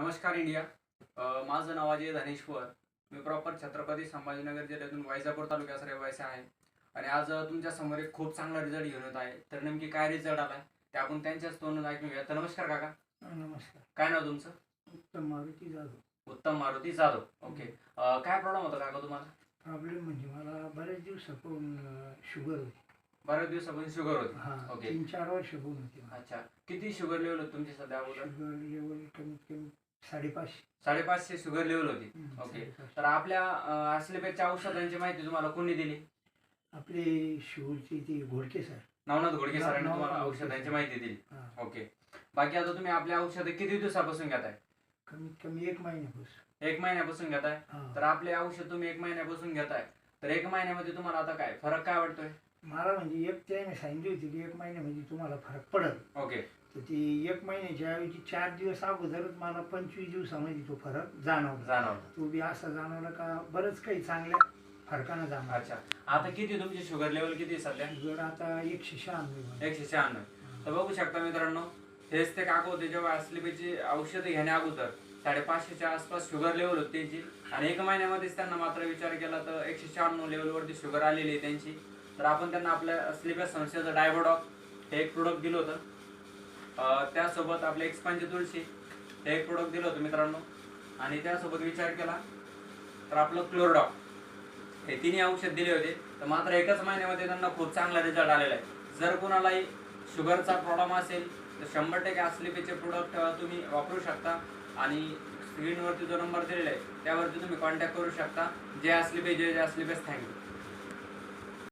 नमस्कार India. Uh, माझं नाव अजय धनेश्वर मी प्रॉपर छत्रपती संभाजीनगर जिल्ह्यातून वैजापूर तालुक्यात रहिवासी आहे. आणि आज अ, तुमच्यासमोर एक खूप चांगला रिझल्ट घेऊन येत आहे. तर नेमकी काय रिझल्ट आलाय ते आपण त्यांच्याच तोंडून ऐकून घेऊया. तर नमस्कार काका. नमस्कार. काय नाव तुमचं? उत्तम मारुती जाधव. उत्तम मारुती जाधव. ओके. अ, काय प्रॉब्लेम होता काका तुम्हाला? प्रॉब्लेम म्हणजे मला बऱ्याच दिवसापासून शुगर होती. बऱ्याच दिवसापासून शुगर होती. हा ओके. तीन चार वर्ष होऊन होती. मला. अच्छा. किती शुगर लेवल होती तुमची सध्या अगोदर? शुगर लेवल कमीत कमी साडेपाचशे. साडेपाचशे शुगर लेवल होती. हम्म, ओके. साडेपाचशे. तर आपल्या असलेपेच्या औषधांची माहिती तुम्हाला कोणी दिली? आपले शिवरची ती घोडके सर नवनाथ घोडके सरांनी नवनाथ तुम्हाला घोडके औषधांची सर. माहिती दिली. हा. ओके बाकी आता तुम्ही आपल्या औषधं किती दिवसापासून घेताय? कमीत कमी एक महिन्यापासून. एक महिन्यापासून घेताय? तर आपले औषध तुम्ही एक महिन्यापासून घेताय. तर एक महिन्यामध्ये तुम्हाला आता काय फरक काय वाटतोय? मला म्हणजे एक त्याने सांगितली होती की एक महिन्यामध्ये तुम्हाला फरक पडल. ओके. तर ती एक महिन्याच्या ऐवजी चार दिवस अगोदरच मला पंचवीस दिवसामध्ये तो फरक जाणवला. जाणवलं. तो बी असा जाणवला का बरंच काही चांगल्या फरकानं जाणवलं. अच्छा. आता किती तुमची शुगर लेवल किती आहे सध्या? जर आता एकशे शहाण्णव एकशे शहाण्णव. तर बघू शकता मित्रांनो हेच ते काका होते जेव्हा असलीपेची औषधे घेण्या अगोदर साडेपाचशेच्या आसपास शुगर लेवल होती त्यांची. आणि एक महिन्यामध्येच त्यांना मात्र विचार केला तर एकशे शहाण्णव लेवलवरती शुगर आलेली आहे त्यांची. तर आपण त्यांना आपल्या स्लिपेस संस्थेचं डायबोडॉक हे एक प्रोडक्ट दिलं होतं. त्यासोबत आपलं एक्सपांची तुळशी हे एक प्रोडक्ट दिलं होतं मित्रांनो. आणि त्यासोबत विचार केला तर आपलं क्लोरडॉक हे तिन्ही औषध दिले होते. तर मात्र एकाच महिन्यामध्ये त्यांना खूप चांगला रिझल्ट आलेला आहे. जर कोणालाही शुगरचा प्रॉब्लेम असेल तर शंभर टक्के अस्लिपेचे प्रोडक्ट तुम्ही वापरू शकता. आणि स्क्रीनवरती जो नंबर दिलेला आहे त्यावरती तुम्ही कॉन्टॅक्ट करू शकता. जे अस्लिपे जे असले अस्लिपेस थँक्यू